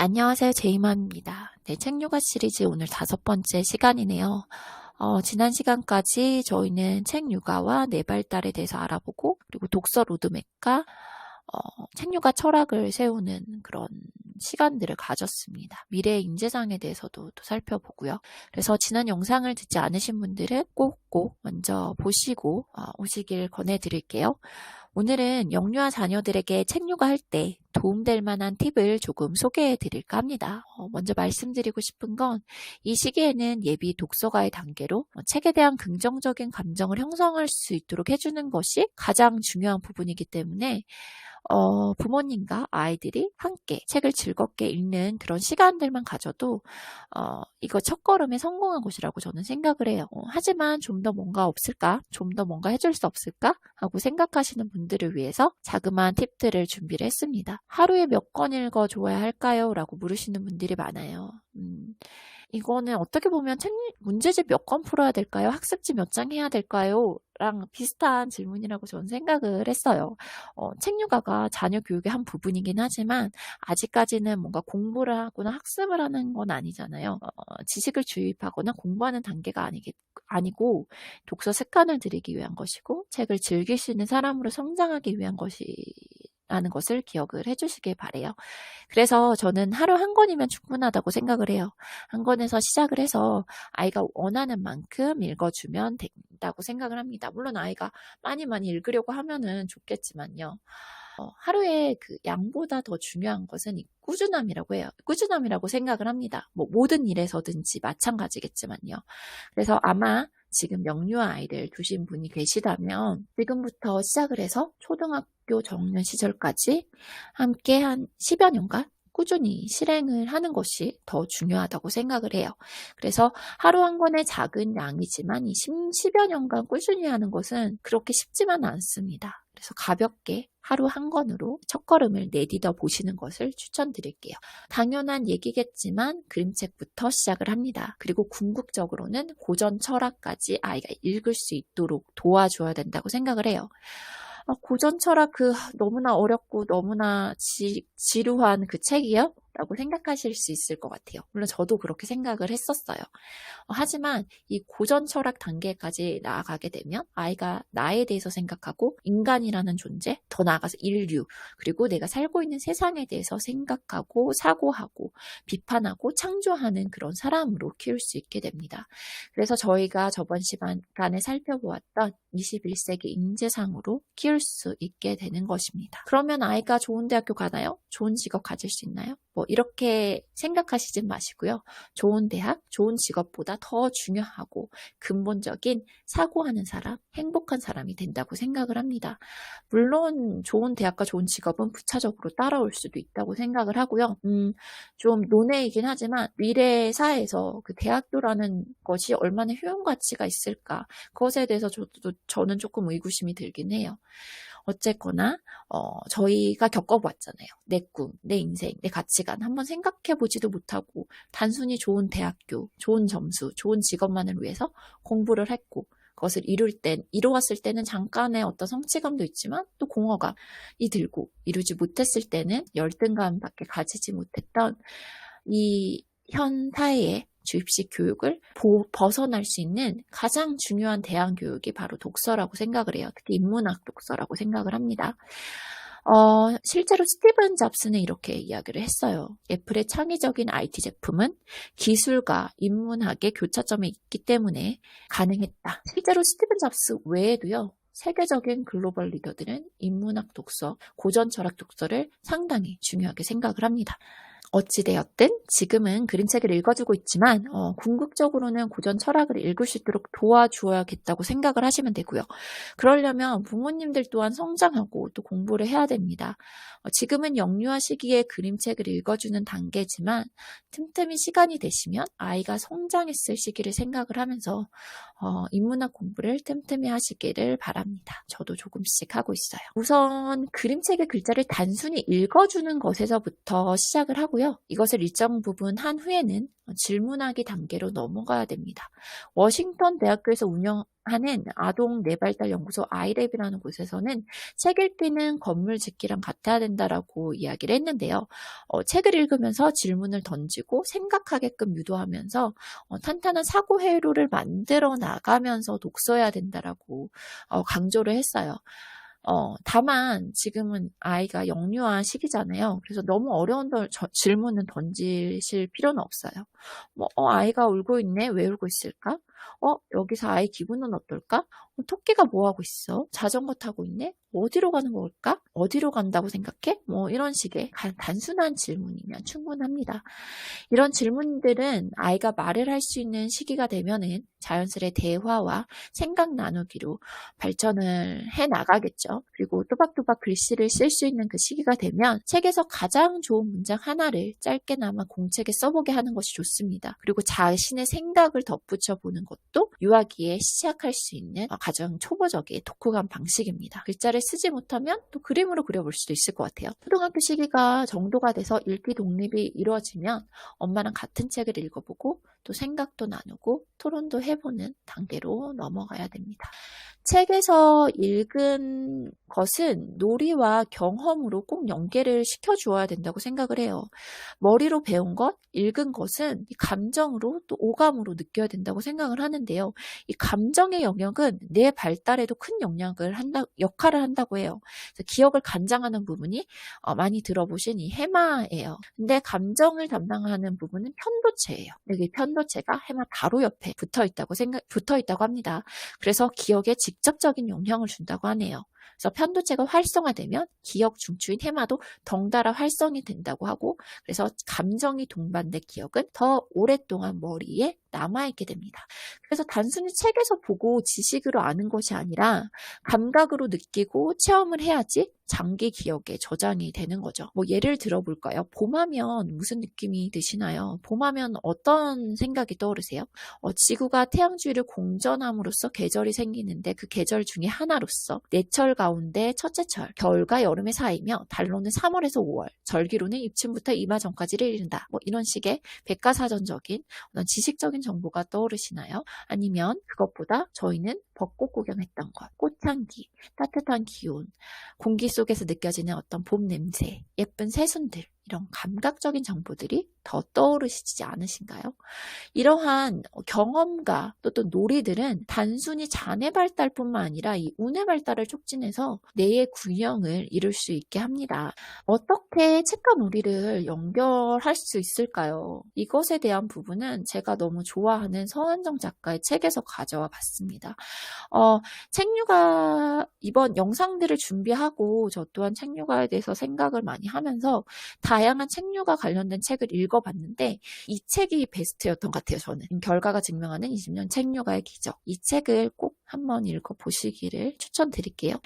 안녕하세요. 제이맘입니다. 네, 책요가 시리즈 오늘 다섯 번째 시간이네요. 어, 지난 시간까지 저희는 책 육아와 뇌발달에 대해서 알아보고 그리고 독서 로드맵과 어, 책 육아 철학을 세우는 그런 시간들을 가졌습니다. 미래의 인재상에 대해서도 또 살펴보고요. 그래서 지난 영상을 듣지 않으신 분들은 꼭꼭 먼저 보시고 어, 오시길 권해드릴게요. 오늘은 영유아 자녀들에게 책 육아할 때 도움될 만한 팁을 조금 소개해 드릴까 합니다. 어, 먼저 말씀드리고 싶은 건 이 시기에는 예비 독서가의 단계로 어, 책에 대한 긍정적인 감정을 형성할 수 있도록 해주는 것이 가장 중요한 부분이기 때문에 어, 부모님과 아이들이 함께 책을 즐겁게 읽는 그런 시간들만 가져도 어, 이거 첫걸음에 성공한 곳이라고 저는 생각을 해요. 어, 하지만 좀 더 뭔가 없을까? 좀 더 뭔가 해줄 수 없을까? 하고 생각하시는 분들을 위해서 자그마한 팁들을 준비를 했습니다. 하루에 몇 권 읽어 줘야 할까요? 라고 물으시는 분들이 많아요. 음, 이거는 어떻게 보면 책 문제집 몇 권 풀어야 될까요? 학습지 몇 장 해야 될까요? 랑 비슷한 질문이라고 저는 생각을 했어요. 어, 책 육아가 자녀 교육의 한 부분이긴 하지만 아직까지는 뭔가 공부를 하거나 학습을 하는 건 아니잖아요. 어, 지식을 주입하거나 공부하는 단계가 아니겠, 아니고 독서 습관을 들이기 위한 것이고 책을 즐길 수 있는 사람으로 성장하기 위한 것이 라는 것을 기억을 해주시길 바래요. 그래서 저는 하루 한 권이면 충분하다고 생각을 해요. 한 권에서 시작을 해서 아이가 원하는 만큼 읽어주면 된다고 생각을 합니다. 물론 아이가 많이 많이 읽으려고 하면은 좋겠지만요. 어, 하루에 그 양보다 더 중요한 것은 이 꾸준함이라고 해요. 꾸준함이라고 생각을 합니다. 뭐 모든 일에서든지 마찬가지겠지만요. 그래서 아마 지금 영유아 아이를 두신 분이 계시다면 지금부터 시작을 해서 초등학교 정년 시절까지 함께 한 10여 년간 꾸준히 실행을 하는 것이 더 중요하다고 생각을 해요. 그래서 하루 한 권의 작은 양이지만 이 10 여 년간 꾸준히 하는 것은 그렇게 쉽지만 않습니다. 그래서 가볍게 하루 한 권으로 첫 걸음을 내디뎌 보시는 것을 추천드릴게요. 당연한 얘기겠지만 그림책부터 시작을 합니다. 그리고 궁극적으로는 고전 철학까지 아이가 읽을 수 있도록 도와줘야 된다고 생각을 해요. 아, 고전 철학 그 너무나 어렵고 너무나 지, 지루한 그 책이요? 라고 생각하실 수 있을 것 같아요. 물론 저도 그렇게 생각을 했었어요. 어, 하지만 이 고전 철학 단계까지 나아가게 되면 아이가 나에 대해서 생각하고 인간이라는 존재, 더 나아가서 인류, 그리고 내가 살고 있는 세상에 대해서 생각하고 사고하고 비판하고 창조하는 그런 사람으로 키울 수 있게 됩니다. 그래서 저희가 저번 시간에 살펴보았던 21세기 인재상으로 키울 수 있게 되는 것입니다. 그러면 아이가 좋은 대학교 가나요? 좋은 직업 가질 수 있나요? 뭐 이렇게 생각하시지 마시고요. 좋은 대학, 좋은 직업보다 더 중요하고 근본적인 사고하는 사람, 행복한 사람이 된다고 생각을 합니다. 물론 좋은 대학과 좋은 직업은 부차적으로 따라올 수도 있다고 생각을 하고요. 음, 좀 논외이긴 하지만 미래 사회에서 그 대학교라는 것이 얼마나 효용 가치가 있을까 그것에 대해서 저도 저는 조금 의구심이 들긴 해요. 어쨌거나 어, 저희가 겪어봤잖아요. 내 꿈, 내 인생, 내 가치관 한번 생각해보지도 못하고 단순히 좋은 대학교, 좋은 점수, 좋은 직업만을 위해서 공부를 했고 그것을 이룰 땐, 이루었을 때는 잠깐의 어떤 성취감도 있지만 또 공허감이 들고 이루지 못했을 때는 열등감밖에 가지지 못했던 이 현 사회의 주입식 교육을 보, 벗어날 수 있는 가장 중요한 대안 교육이 바로 독서라고 생각을 해요. 특히 인문학 독서라고 생각을 합니다. 어, 실제로 스티븐 잡스는 이렇게 이야기를 했어요. 애플의 창의적인 IT 제품은 기술과 인문학의 교차점이 있기 때문에 가능했다. 실제로 스티븐 잡스 외에도요, 세계적인 글로벌 리더들은 인문학 독서, 고전 철학 독서를 상당히 중요하게 생각을 합니다. 어찌되었든 지금은 그림책을 읽어주고 있지만 어, 궁극적으로는 고전 철학을 읽을 수 있도록 도와주어야겠다고 생각을 하시면 되고요. 그러려면 부모님들 또한 성장하고 또 공부를 해야 됩니다. 어, 지금은 영유아 시기에 그림책을 읽어주는 단계지만 틈틈이 시간이 되시면 아이가 성장했을 시기를 생각을 하면서 어, 인문학 공부를 틈틈이 하시기를 바랍니다. 저도 조금씩 하고 있어요. 우선 그림책의 글자를 단순히 읽어주는 것에서부터 시작을 하고요. 이것을 일정 부분 한 후에는 질문하기 단계로 넘어가야 됩니다. 워싱턴 대학교에서 운영하는 아동 뇌발달 연구소 아이랩이라는 곳에서는 책 읽기는 건물 짓기랑 같아야 된다라고 이야기를 했는데요. 어, 책을 읽으면서 질문을 던지고 생각하게끔 유도하면서 어, 탄탄한 사고 회로를 만들어 나가면서 독서해야 된다라고 어, 강조를 했어요. 어, 다만 지금은 아이가 영유아 시기잖아요. 그래서 너무 어려운 덜- 저- 질문은 던지실 필요는 없어요. 뭐, 어, 아이가 울고 있네? 왜 울고 있을까? 어, 여기서 아이 기분은 어떨까? 어, 토끼가 뭐 하고 있어? 자전거 타고 있네? 어디로 가는 걸까? 어디로 간다고 생각해? 뭐 이런 식의 간- 단순한 질문이면 충분합니다. 이런 질문들은 아이가 말을 할 수 있는 시기가 되면은 자연스레 대화와 생각 나누기로 발전을 해 나가겠죠. 그리고 또박또박 글씨를 쓸 수 있는 그 시기가 되면 책에서 가장 좋은 문장 하나를 짧게나마 공책에 써보게 하는 것이 좋습니다. 그리고 자신의 생각을 덧붙여 보는 것도 유아기에 시작할 수 있는 가장 초보적인 독후감 방식입니다. 글자를 쓰지 못하면 또 그림으로 그려볼 수도 있을 것 같아요. 초등학교 시기가 정도가 돼서 읽기 독립이 이루어지면 엄마랑 같은 책을 읽어보고 또 생각도 나누고 토론도 해보는 단계로 넘어가야 됩니다. 책에서 읽은 것은 놀이와 경험으로 꼭 연계를 시켜주어야 된다고 생각을 해요. 머리로 배운 것, 읽은 것은 이 감정으로 또 오감으로 느껴야 된다고 생각을 하는데요. 이 감정의 영역은 내 발달에도 큰 영향을 한다, 역할을 한다고 해요. 기억을 간장하는 부분이 어, 많이 들어보신 이 해마예요. 근데 감정을 담당하는 부분은 편도체예요. 여기 편도체가 해마 바로 옆에 붙어 있다고 생각, 붙어 있다고 합니다. 그래서 기억에 직 접적인 영향을 준다고 하네요. 그래서 편도체가 활성화되면 기억 중추인 해마도 덩달아 활성이 된다고 하고 그래서 감정이 동반된 기억은 더 오랫동안 머리에 남아있게 됩니다. 그래서 단순히 책에서 보고 지식으로 아는 것이 아니라 감각으로 느끼고 체험을 해야지 장기 기억에 저장이 되는 거죠. 뭐 예를 들어볼까요? 봄하면 무슨 느낌이 드시나요? 봄하면 어떤 생각이 떠오르세요? 어, 지구가 태양주위를 공전함으로써 계절이 생기는데 그 계절 중에 하나로서 내철 가운데 첫째 철, 겨울과 여름의 사이며 달로는 3월에서 5월, 절기로는 입춘부터 이마 전까지를 이른다. 뭐 이런 식의 백과사전적인 어떤 지식적인 정보가 떠오르시나요? 아니면 그것보다 저희는 벚꽃 구경했던 것, 꽃향기, 따뜻한 기온, 공기 속에서 느껴지는 어떤 봄 냄새, 예쁜 새순들, 이런 감각적인 정보들이 더 떠오르시지 않으신가요? 이러한 경험과 또, 또 놀이들은 단순히 자뇌 발달뿐만 아니라 이 우뇌 발달을 촉진해서 뇌의 균형을 이룰 수 있게 합니다. 어떻게 책과 놀이를 연결할 수 있을까요? 이것에 대한 부분은 제가 너무 좋아하는 서한정 작가의 책에서 가져와 봤습니다. 어, 책류가 이번 영상들을 준비하고 저 또한 책류가에 대해서 생각을 많이 하면서 다양한 책류가 관련된 책을 읽어 봤는데 이 책이 베스트였던 것 같아요, 저는. 결과가 증명하는 20년 책류가의 기적. 이 책을 꼭 한번 읽어보시기를 추천드릴게요.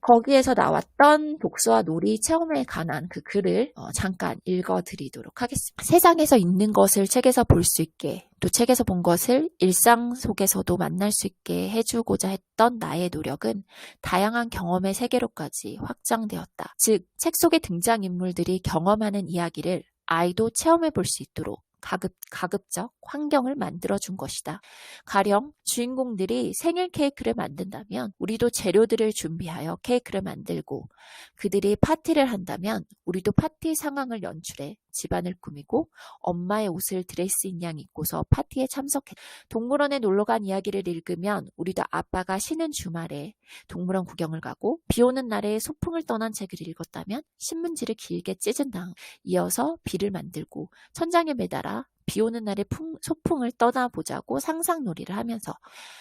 거기에서 나왔던 독서와 놀이 체험에 관한 그 글을 어, 잠깐 읽어드리도록 하겠습니다. 세상에서 있는 것을 책에서 볼 수 있게 또 책에서 본 것을 일상 속에서도 만날 수 있게 해주고자 했던 나의 노력은 다양한 경험의 세계로까지 확장되었다. 즉, 책 속의 등장인물들이 경험하는 이야기를 아이도 체험해 볼 수 있도록 가급, 가급적 환경을 만들어준 것이다. 가령 주인공들이 생일 케이크를 만든다면 우리도 재료들을 준비하여 케이크를 만들고 그들이 파티를 한다면 우리도 파티 상황을 연출해 집안을 꾸미고 엄마의 옷을 드레스인 양 입고서 파티에 참석해 동물원에 놀러 간 이야기를 읽으면 우리도 아빠가 쉬는 주말에 동물원 구경을 가고 비 오는 날에 소풍을 떠난 책을 읽었다면 신문지를 길게 찢은 다음 이어서 비를 만들고 천장에 매달아 비 오는 날에 풍, 소풍을 떠나보자고 상상놀이를 하면서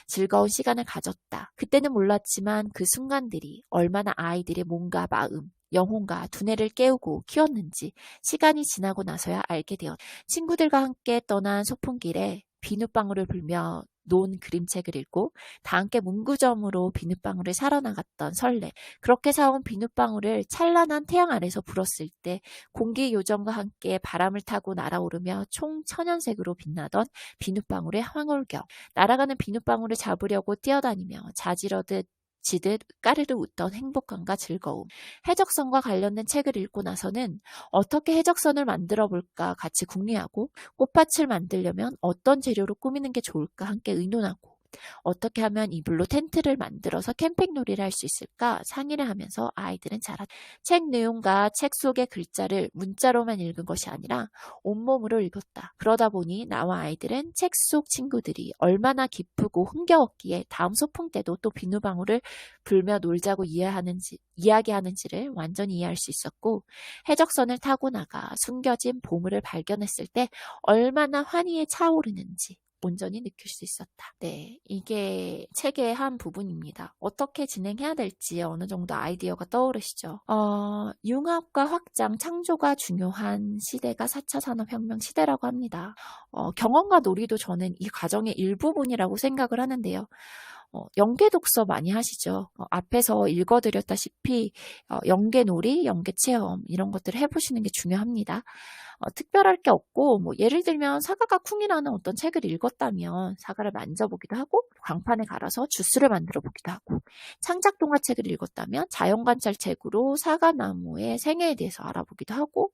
즐거운 시간을 가졌다. 그때는 몰랐지만 그 순간들이 얼마나 아이들의 몸과 마음, 영혼과 두뇌를 깨우고 키웠는지 시간이 지나고 나서야 알게 되었다. 친구들과 함께 떠난 소풍길에 비눗방울을 불며 놓은 그림책을 읽고 다 함께 문구점으로 비눗방울을 사러 나갔던 설레. 그렇게 사온 비눗방울을 찬란한 태양 아래서 불었을 때 공기 요정과 함께 바람을 타고 날아오르며 총 천연색으로 빛나던 비눗방울의 황홀경. 날아가는 비눗방울을 잡으려고 뛰어다니며 자지러듯 지듯 까르르 웃던 행복감과 즐거움. 해적선과 관련된 책을 읽고 나서는 어떻게 해적선을 만들어 볼까 같이 궁리하고 꽃밭을 만들려면 어떤 재료로 꾸미는 게 좋을까 함께 의논하고 어떻게 하면 이불로 텐트를 만들어서 캠핑 놀이를 할 수 있을까 상의를 하면서 아이들은 자랐다. 책 내용과 책 속의 글자를 문자로만 읽은 것이 아니라 온몸으로 읽었다. 그러다 보니 나와 아이들은 책 속 친구들이 얼마나 기쁘고 흥겨웠기에 다음 소풍 때도 또 비누방울을 불며 놀자고 이해하는지, 이야기하는지를 완전히 이해할 수 있었고 해적선을 타고 나가 숨겨진 보물을 발견했을 때 얼마나 환희에 차오르는지 온전히 느낄 수 있었다. 네, 이게 책의 한 부분입니다. 어떻게 진행해야 될지 어느 정도 아이디어가 떠오르시죠. 어, 융합과 확장, 창조가 중요한 시대가 4차 산업혁명 시대라고 합니다. 어, 경험과 놀이도 저는 이 과정의 일부분이라고 생각을 하는데요. 어, 연계 독서 많이 하시죠. 어, 앞에서 읽어드렸다시피 어, 연계 놀이, 연계 체험 이런 것들을 해보시는 게 중요합니다. 어, 특별할 게 없고 뭐 예를 들면 사과가 쿵이라는 어떤 책을 읽었다면 사과를 만져보기도 하고 광판에 갈아서 주스를 만들어 보기도 하고 창작 동화책을 읽었다면 자연관찰 책으로 사과나무의 생애에 대해서 알아보기도 하고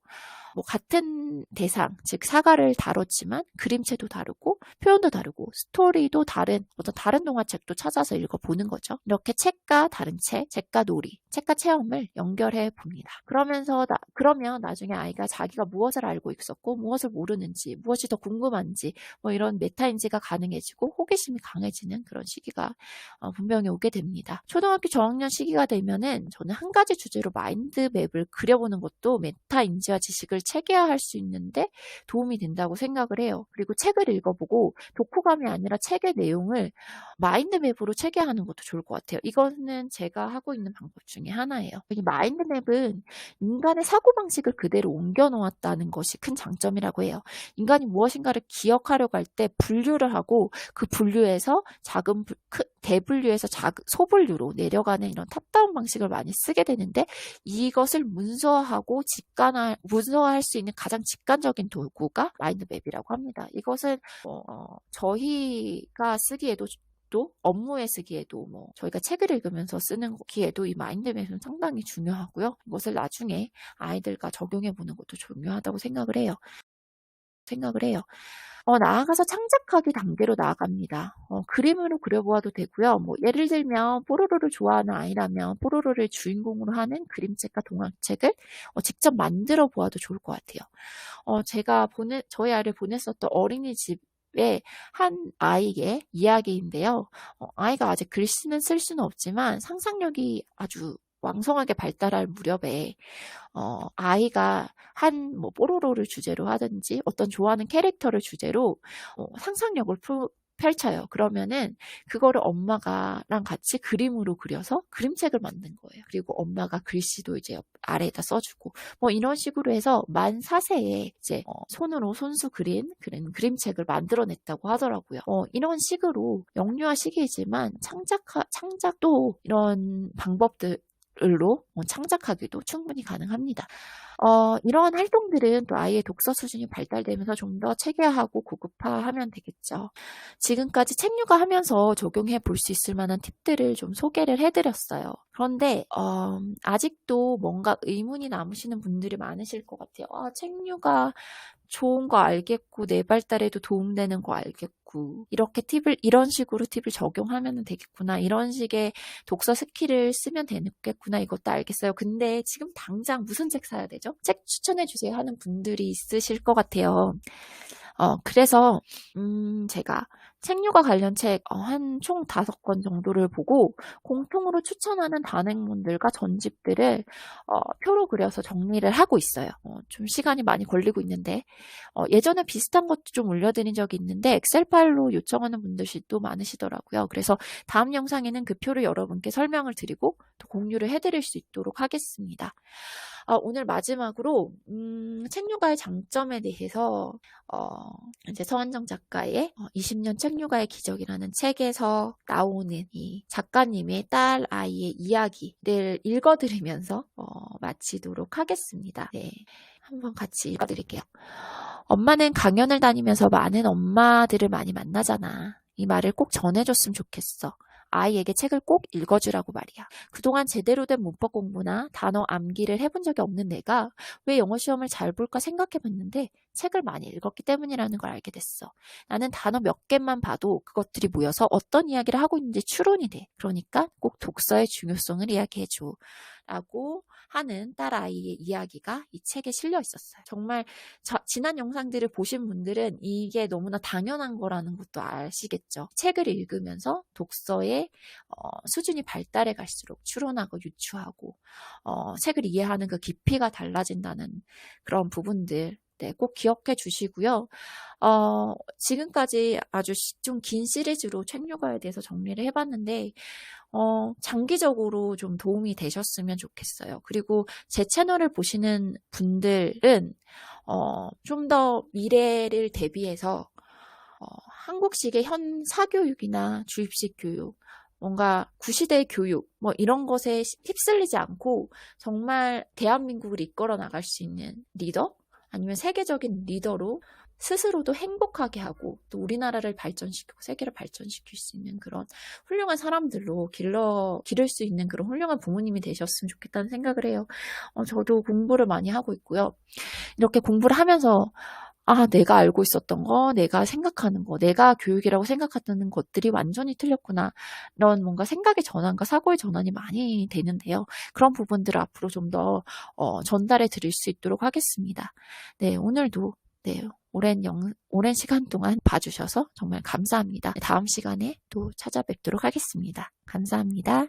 뭐 같은 대상, 즉 사과를 다뤘지만 그림체도 다르고 표현도 다르고 스토리도 다른 어떤 다른 동화책도 찾아서 읽어보는 거죠. 이렇게 책과 다른 책, 책과 놀이, 책과 체험을 연결해 봅니다. 그러면서 나, 그러면 나중에 아이가 자기가 무엇을 알고 있었고 무엇을 모르는지 무엇이 더 궁금한지 뭐 이런 메타인지가 가능해지고 호기심이 강해지는 그런 시기가 어, 분명히 오게 됩니다. 초등학교 저학년 시기가 되면은 저는 한 가지 주제로 마인드 맵을 그려보는 것도 메타인지와 지식을 체계화할 수 있는데 도움이 된다고 생각을 해요. 그리고 책을 읽어보고 독후감이 아니라 책의 내용을 마인드맵으로 체계하는 것도 좋을 것 같아요. 이거는 제가 하고 있는 방법 중에 하나예요. 이 마인드맵은 인간의 사고방식을 그대로 옮겨 놓았다는 것이 큰 장점이라고 해요. 인간이 무엇인가를 기억하려고 할 때 분류를 하고 그 분류에서 작은 부- 크- 대분류에서 작, 소분류로 내려가는 이런 탑다운 방식을 많이 쓰게 되는데 이것을 문서화하고 직관할 문서화할 수 있는 가장 직관적인 도구가 마인드맵이라고 합니다. 이것은 어, 저희가 쓰기에도 또 업무에 쓰기에도 뭐 저희가 책을 읽으면서 쓰는 기에도 이 마인드맵은 상당히 중요하고요. 이것을 나중에 아이들과 적용해 보는 것도 중요하다고 생각을 해요. 생각을 해요. 어, 나아가서 창작하기 단계로 나아갑니다. 어, 그림으로 그려보아도 되고요. 뭐 예를 들면 뽀로로를 좋아하는 아이라면 뽀로로를 주인공으로 하는 그림책과 동화책을 어, 직접 만들어 보아도 좋을 것 같아요. 어, 제가 보내 저희 아이를 보냈었던 어린이집 한 아이의 이야기인데요. 어, 아이가 아직 글씨는 쓸 수는 없지만 상상력이 아주 왕성하게 발달할 무렵에 어, 아이가 한 뭐 뽀로로를 주제로 하든지 어떤 좋아하는 캐릭터를 주제로 어, 상상력을 푸, 펼쳐요. 그러면은 그거를 엄마가랑 같이 그림으로 그려서 그림책을 만든 거예요. 그리고 엄마가 글씨도 이제 옆 아래에다 써주고 뭐 이런 식으로 해서 만 4세에 이제 어, 손으로 손수 그린 그런 그림책을 만들어냈다고 하더라고요. 어, 이런 식으로 영유아 시기이지만 창작 창작도 이런 방법들 로 창작하기도 충분히 가능합니다. 어, 이러한 활동들은 또 아이의 독서 수준이 발달되면서 좀 더 체계화하고 고급화하면 되겠죠. 지금까지 책류가 하면서 적용해 볼 수 있을 만한 팁들을 좀 소개를 해드렸어요. 그런데 어, 아직도 뭔가 의문이 남으시는 분들이 많으실 것 같아요. 아, 책류가 좋은 거 알겠고 내 발달에도 도움되는 거 알겠고 이렇게 팁을 이런 식으로 팁을 적용하면 되겠구나. 이런 식의 독서 스킬을 쓰면 되겠구나. 이것도 알겠어요. 근데 지금 당장 무슨 책 사야 되죠? 책 추천해 주세요 하는 분들이 있으실 것 같아요. 어 그래서 음 제가 책류과 관련 책 한 총 다섯 권 정도를 보고 공통으로 추천하는 단행본들과 전집들을 어, 표로 그려서 정리를 하고 있어요. 어, 좀 시간이 많이 걸리고 있는데 어, 예전에 비슷한 것도 좀 올려드린 적이 있는데 엑셀 파일로 요청하는 분들이 또 많으시더라고요. 그래서 다음 영상에는 그 표를 여러분께 설명을 드리고 또 공유를 해드릴 수 있도록 하겠습니다. 아, 오늘 마지막으로 음, 책류가의 장점에 대해서 어, 이제 서한정 작가의 20년 책류가의 기적이라는 책에서 나오는 이 작가님의 딸 아이의 이야기를 읽어드리면서 어, 마치도록 하겠습니다. 네, 한번 같이 읽어드릴게요. 엄마는 강연을 다니면서 많은 엄마들을 많이 만나잖아. 이 말을 꼭 전해줬으면 좋겠어. 아이에게 책을 꼭 읽어주라고 말이야. 그동안 제대로 된 문법 공부나 단어 암기를 해본 적이 없는 내가 왜 영어 시험을 잘 볼까 생각해 봤는데 책을 많이 읽었기 때문이라는 걸 알게 됐어. 나는 단어 몇 개만 봐도 그것들이 모여서 어떤 이야기를 하고 있는지 추론이 돼. 그러니까 꼭 독서의 중요성을 이야기해줘. 라고 하는 딸아이의 이야기가 이 책에 실려 있었어요. 정말 저- 지난 영상들을 보신 분들은 이게 너무나 당연한 거라는 것도 아시겠죠. 책을 읽으면서 독서의 어, 수준이 발달해 갈수록 추론하고 유추하고 어, 책을 이해하는 그 깊이가 달라진다는 그런 부분들 네, 꼭 기억해 주시고요. 어, 지금까지 아주 좀 긴 시리즈로 책 육아에 대해서 정리를 해봤는데, 어, 장기적으로 좀 도움이 되셨으면 좋겠어요. 그리고 제 채널을 보시는 분들은, 어, 좀 더 미래를 대비해서, 어, 한국식의 현 사교육이나 주입식 교육, 뭔가 구시대의 교육, 뭐 이런 것에 휩쓸리지 않고 정말 대한민국을 이끌어 나갈 수 있는 리더? 아니면 세계적인 리더로 스스로도 행복하게 하고 또 우리나라를 발전시키고 세계를 발전시킬 수 있는 그런 훌륭한 사람들로 길러 기를 수 있는 그런 훌륭한 부모님이 되셨으면 좋겠다는 생각을 해요. 어, 저도 공부를 많이 하고 있고요. 이렇게 공부를 하면서 아, 내가 알고 있었던 거, 내가 생각하는 거, 내가 교육이라고 생각했던 것들이 완전히 틀렸구나. 이런 뭔가 생각의 전환과 사고의 전환이 많이 되는데요. 그런 부분들을 앞으로 좀더 어, 전달해 드릴 수 있도록 하겠습니다. 네, 오늘도 네, 오랜 영, 오랜 시간 동안 봐주셔서 정말 감사합니다. 다음 시간에 또 찾아뵙도록 하겠습니다. 감사합니다.